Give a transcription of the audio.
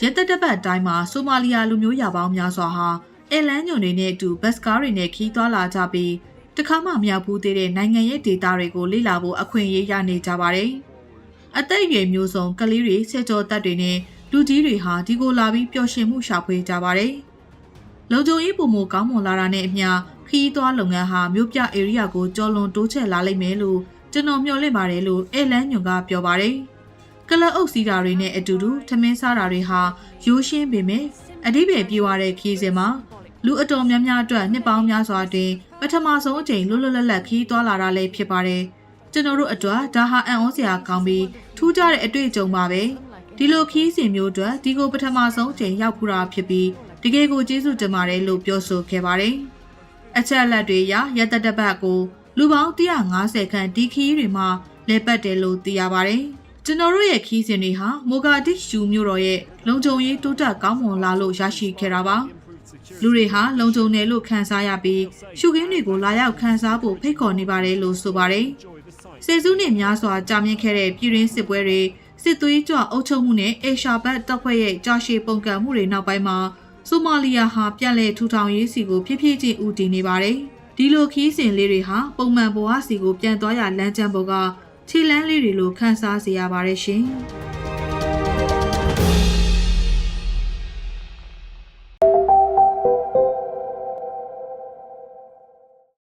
သက်တစ်ပတ်တိုင်းမှာဆိုမာလီယာလူမျိုးရာပေါင်းများစွာဟာအလန်ညွန်တွေနဲ့အတူဘတ်စကားတွေနဲ့ခီးသွားလာကြပြီးတခါမှမရောက်ဘူးသေးတဲ့နိုင်ငံရဲ့ဒေသတွေကိုလေ့လာဖို့အခွင့်အရေးရနေကြပါတယ်။အသက်အရွယ်မျိုးစုံကလေးတွေဆက်ကြောတက်တွေနဲ့လူကြီးတွေဟာဒီကိုလာပြီးပျော်ရွှင်မှုရှာဖွေကြပါတယ်။လုံခြုံရေးပုံမကောင်းမွန်လာတာနဲ့အမျှခီးသွားလုပ်ငန်းဟာမြို့ပြဧရိယာကိုကျော်လွန်တိုးချဲ့လာလိမ့်မယ်လို့ကျွန်တော်မျှော်လင့်ပါတယ်လို့အလန်ညွန်ကပြောပါတယ်။ ကလအုပ်စီးတာတွေနဲ့အတူတူထမင်းစားတာတွေဟာရိုးရှင်းပေမဲ့အဓိပ္ပာယ်ပြေဝတဲ့ခီးစဉ်မှာလူအတော်များများအတွက်နှစ်ပေါင်းများစွာတွင်ပထမဆုံးအကြိမ်လွတ်လွတ်လပ်လပ်ခီးသွားလာတာလည်းဖြစ်ပါတယ်။ကျွန်တော်တို့အတွက်ဒါဟာအံ့ဩစရာကောင်းပြီးထူးခြားတဲ့အတွေ့အကြုံပါပဲ။ဒီလိုခီးစဉ်မျိုးအတွက်ဒီကိုပထမဆုံးအကြိမ်ရောက်ဖူးတာဖြစ်ပြီးတကယ်ကိုကျေးဇူးတင်ပါတယ်လို့ပြောဆိုခဲ့ပါတယ်။အချက်အလက်တွေအရရက်သက်တစ်ပတ်ကိုလူပေါင်း150ခန့်ဒီခီးတွေမှာလဲပတ်တယ်လို့သိရပါတယ်။ ကျွန်တော်တို့ရဲ့ခီးစဉ်တွေဟာမိုဂါဒစ်ရှူမြို့တော်ရဲ့လုံခြုံရေးတိုးတက်ကောင်းမွန်လာလို့ရရှိခဲ့တာပါ။လူတွေဟာလုံခြုံတယ်လို့ခံစားရပြီးရှုခင်းတွေကိုလာရောက်ခံစားဖို့ဖိတ်ခေါ်နေပါတယ်လို့ဆိုပါတယ်။ဆယ်စုနှစ်များစွာကြာမြင့်ခဲ့တဲ့ပြည်ရင်းစစ်ပွဲတွေစစ်သွေးကြွအုပ်ချုပ်မှုနဲ့အေရှာဘတ်တပ်ဖွဲ့ရဲ့ကြာရှည်ပုံကံမှုတွေနောက်ပိုင်းမှာဆိုမာလီယာဟာပြန်လည်ထူထောင်ရေးစီကိုဖြည်းဖြည်းချင်းဦးတည်နေပါတယ်။ဒီလိုခီးစဉ်လေးတွေဟာပုံမှန်ဘဝစီကိုပြန်သွားရလမ်းကျမ်းပေါ်က ခြေလမ်းလေးတွေလိုခန်းစားစေရပါတယ်ရှင်။